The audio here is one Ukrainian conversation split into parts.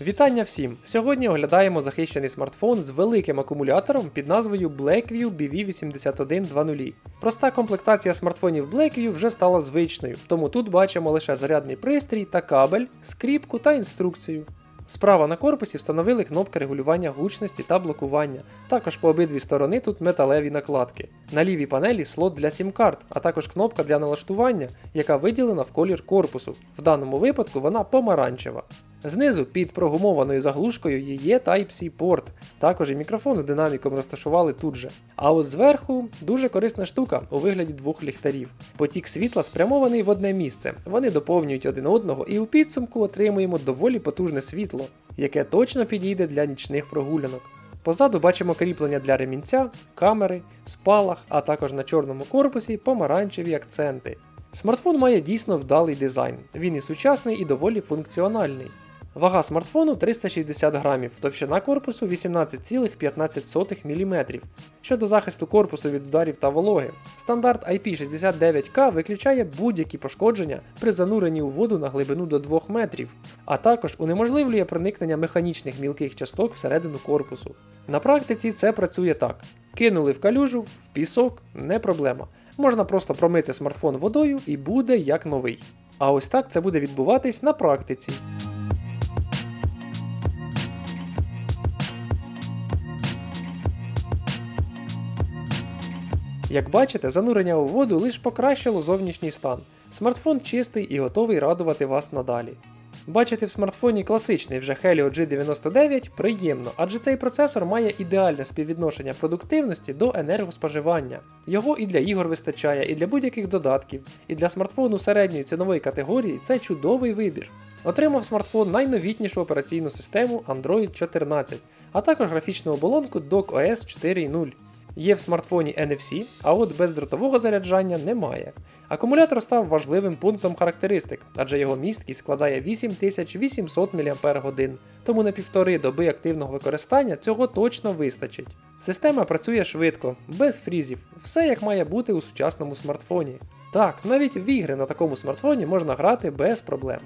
Вітання всім! Сьогодні оглядаємо захищений смартфон з великим акумулятором під назвою Blackview BV8120. Проста комплектація смартфонів Blackview вже стала звичною, тому тут бачимо лише зарядний пристрій та кабель, скріпку та інструкцію. Справа на корпусі встановили кнопки регулювання гучності та блокування. Також по обидві сторони тут металеві накладки. На лівій панелі слот для сім-карт, а також кнопка для налаштування, яка виділена в колір корпусу. В даному випадку вона помаранчева. Знизу під прогумованою заглушкою є Type-C порт, також і мікрофон з динаміком розташували тут же. А от зверху дуже корисна штука у вигляді двох ліхтарів. Потік світла спрямований в одне місце. Вони доповнюють один одного і у підсумку отримуємо доволі потужне світло, яке точно підійде для нічних прогулянок. Позаду бачимо кріплення для ремінця, камери, спалах, а також на чорному корпусі помаранчеві акценти. Смартфон має дійсно вдалий дизайн. Він і сучасний, і доволі функціональний. Вага смартфону 360 грамів, товщина корпусу 18,15 мм. Щодо захисту корпусу від ударів та вологи, стандарт IP69K виключає будь-які пошкодження при зануренні у воду на глибину до 2 метрів, а також унеможливлює проникнення механічних мілких часток всередину корпусу. На практиці це працює так: кинули в калюжу, в пісок, не проблема. Можна просто промити смартфон водою і буде як новий. А ось так це буде відбуватись на практиці. Як бачите, занурення у воду лише покращило зовнішній стан. Смартфон чистий і готовий радувати вас надалі. Бачити в смартфоні класичний вже Helio G99 приємно, адже цей процесор має ідеальне співвідношення продуктивності до енергоспоживання. Його і для ігор вистачає, і для будь-яких додатків, і для смартфону середньої цінової категорії це чудовий вибір. Отримав смартфон найновітнішу операційну систему Android 14, а також графічну оболонку DocOS 4.0. Є в смартфоні NFC, а от бездротового заряджання немає. Акумулятор став важливим пунктом характеристик, адже його місткість складає 8800 мАч, тому на півтори доби активного використання цього точно вистачить. Система працює швидко, без фрізів, все як має бути у сучасному смартфоні. Так, навіть в ігри на такому смартфоні можна грати без проблем.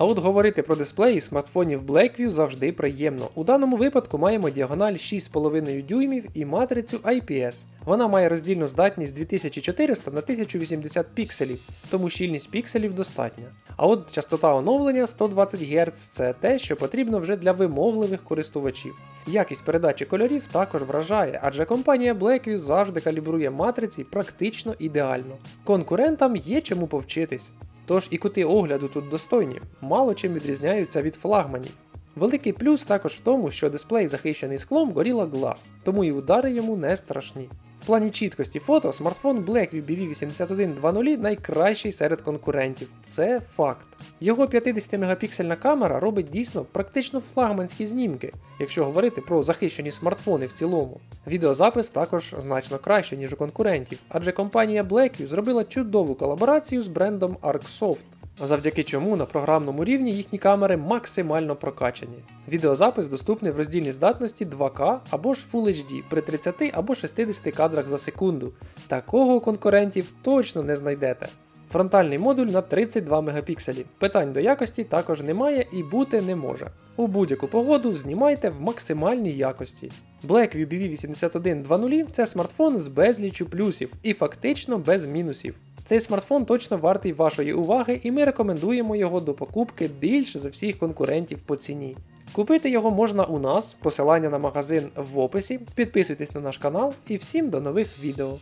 А от говорити про дисплеї смартфонів Blackview завжди приємно. У даному випадку маємо діагональ 6,5 дюймів і матрицю IPS. Вона має роздільну здатність 2400 на 1080 пікселів, тому щільність пікселів достатня. А от частота оновлення 120 Гц це те, що потрібно вже для вимогливих користувачів. Якість передачі кольорів також вражає, адже компанія Blackview завжди калібрує матриці практично ідеально. Конкурентам є чому повчитись. Тож і кути огляду тут достойні, мало чим відрізняються від флагманів. Великий плюс також в тому, що дисплей захищений склом Gorilla Glass, тому і удари йому не страшні. В плані чіткості фото смартфон Blackview BV8120 найкращий серед конкурентів. Це факт. Його 50 мегапіксельна камера робить дійсно практично флагманські знімки, якщо говорити про захищені смартфони в цілому. Відеозапис також значно краще, ніж у конкурентів, адже компанія Blackview зробила чудову колаборацію з брендом ArcSoft завдяки чому на програмному рівні їхні камери максимально прокачані. Відеозапис доступний в роздільній здатності 2К або ж Full HD при 30 або 60 кадрах за секунду. Такого у конкурентів точно не знайдете. Фронтальний модуль на 32 мегапікселі. Питань до якості також немає і бути не може. У будь-яку погоду знімайте в максимальній якості. Blackview BV8120 це смартфон з безлічю плюсів і фактично без мінусів. Цей смартфон точно вартий вашої уваги, і ми рекомендуємо його до покупки більше за всіх конкурентів по ціні. Купити його можна у нас, посилання на магазин в описі. Підписуйтесь на наш канал і всім до нових відео.